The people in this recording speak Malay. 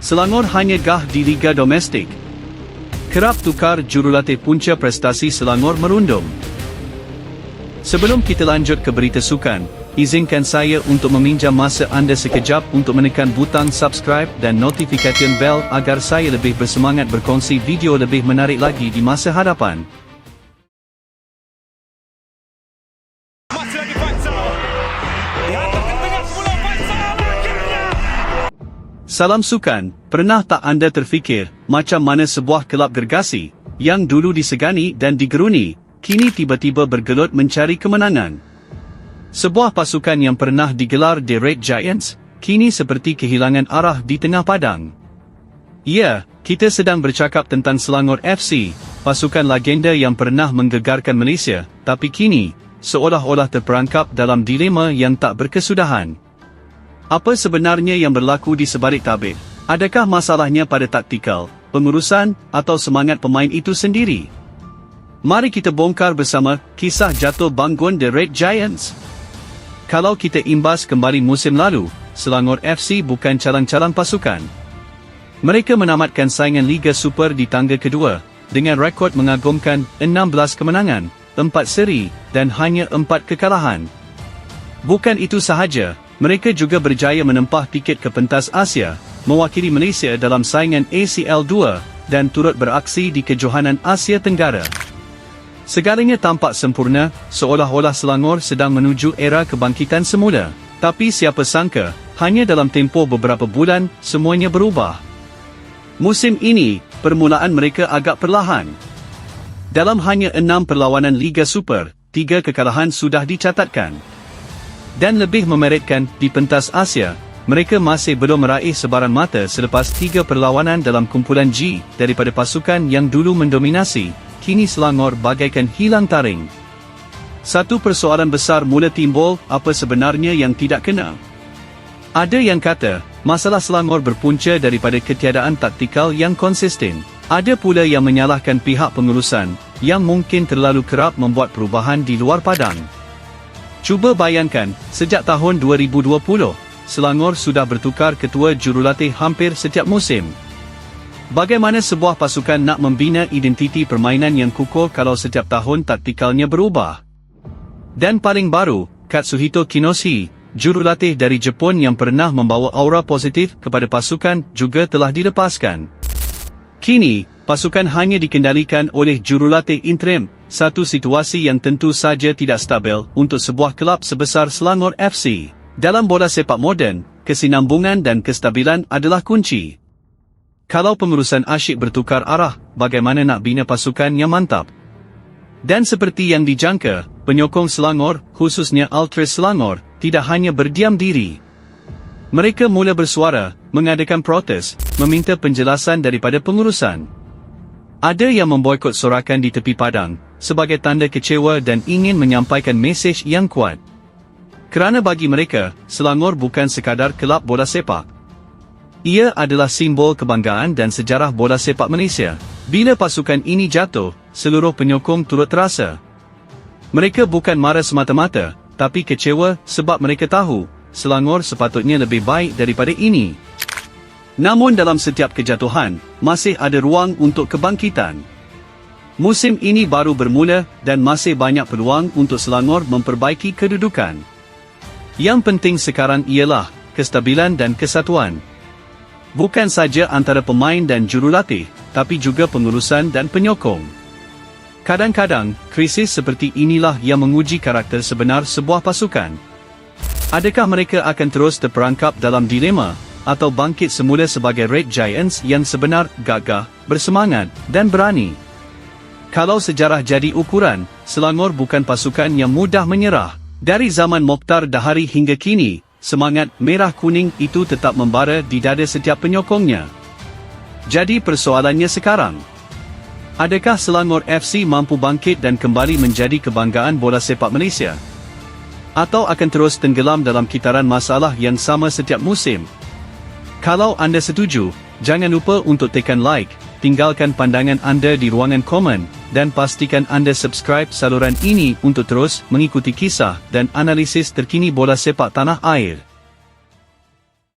Selangor hanya gah di Liga Domestik. Kerap tukar jurulatih punca prestasi Selangor merundum. Sebelum kita lanjut ke berita sukan, izinkan saya untuk meminjam masa anda sekejap untuk menekan butang subscribe dan notification bell agar saya lebih bersemangat berkongsi video lebih menarik lagi di masa hadapan. Salam sukan, pernah tak anda terfikir macam mana sebuah kelab gergasi yang dulu disegani dan digeruni, kini tiba-tiba bergelut mencari kemenangan? Sebuah pasukan yang pernah digelar The Red Giants, kini seperti kehilangan arah di tengah padang. Ya, kita sedang bercakap tentang Selangor FC, pasukan legenda yang pernah menggegarkan Malaysia, tapi kini, seolah-olah terperangkap dalam dilema yang tak berkesudahan. Apa sebenarnya yang berlaku di sebalik tabir? Adakah masalahnya pada taktikal, pengurusan, atau semangat pemain itu sendiri? Mari kita bongkar bersama kisah jatuh bangun The Red Giants. Kalau kita imbas kembali musim lalu, Selangor FC bukan calang-calang pasukan. Mereka menamatkan saingan Liga Super di tangga kedua, dengan rekod mengagumkan 16 kemenangan, 4 seri, dan hanya 4 kekalahan. Bukan itu sahaja, mereka juga berjaya menempah tiket ke pentas Asia, mewakili Malaysia dalam saingan ACL 2, dan turut beraksi di kejohanan Asia Tenggara. Segalanya tampak sempurna, seolah-olah Selangor sedang menuju era kebangkitan semula. Tapi siapa sangka, hanya dalam tempoh beberapa bulan, semuanya berubah. Musim ini, permulaan mereka agak perlahan. Dalam hanya enam perlawanan Liga Super, tiga kekalahan sudah dicatatkan. Dan lebih memeretkan, di pentas Asia, mereka masih belum meraih sebaran mata selepas tiga perlawanan dalam kumpulan G daripada pasukan yang dulu mendominasi, kini Selangor bagaikan hilang taring. Satu persoalan besar mula timbul, apa sebenarnya yang tidak kena? Ada yang kata, masalah Selangor berpunca daripada ketiadaan taktikal yang konsisten. Ada pula yang menyalahkan pihak pengurusan, yang mungkin terlalu kerap membuat perubahan di luar padang. Cuba bayangkan, sejak tahun 2020, Selangor sudah bertukar ketua jurulatih hampir setiap musim. Bagaimana sebuah pasukan nak membina identiti permainan yang kukuh kalau setiap tahun taktikalnya berubah? Dan paling baru, Katsuhito Kinoshi, jurulatih dari Jepun yang pernah membawa aura positif kepada pasukan juga telah dilepaskan. Kini, pasukan hanya dikendalikan oleh jurulatih interim, satu situasi yang tentu saja tidak stabil untuk sebuah kelab sebesar Selangor FC. Dalam bola sepak moden, kesinambungan dan kestabilan adalah kunci. Kalau pengurusan asyik bertukar arah, bagaimana nak bina pasukan yang mantap? Dan seperti yang dijangka, penyokong Selangor, khususnya Ultras Selangor, tidak hanya berdiam diri. Mereka mula bersuara, mengadakan protes, meminta penjelasan daripada pengurusan. Ada yang memboikot sorakan di tepi padang, sebagai tanda kecewa dan ingin menyampaikan mesej yang kuat. Kerana bagi mereka, Selangor bukan sekadar kelab bola sepak. Ia adalah simbol kebanggaan dan sejarah bola sepak Malaysia. Bila pasukan ini jatuh, seluruh penyokong turut terasa. Mereka bukan marah semata-mata, tapi kecewa sebab mereka tahu, Selangor sepatutnya lebih baik daripada ini. Namun dalam setiap kejatuhan, masih ada ruang untuk kebangkitan. Musim ini baru bermula dan masih banyak peluang untuk Selangor memperbaiki kedudukan. Yang penting sekarang ialah kestabilan dan kesatuan. Bukan saja antara pemain dan jurulatih, tapi juga pengurusan dan penyokong. Kadang-kadang, krisis seperti inilah yang menguji karakter sebenar sebuah pasukan. Adakah mereka akan terus terperangkap dalam dilema, atau bangkit semula sebagai Red Giants yang sebenar, gagah, bersemangat, dan berani? Kalau sejarah jadi ukuran, Selangor bukan pasukan yang mudah menyerah. Dari zaman Mokhtar Dahari hingga kini, semangat merah kuning itu tetap membara di dada setiap penyokongnya. Jadi persoalannya sekarang, adakah Selangor FC mampu bangkit dan kembali menjadi kebanggaan bola sepak Malaysia? Atau akan terus tenggelam dalam kitaran masalah yang sama setiap musim? Kalau anda setuju, jangan lupa untuk tekan like, tinggalkan pandangan anda di ruangan komen, dan pastikan anda subscribe saluran ini untuk terus mengikuti kisah dan analisis terkini bola sepak tanah air.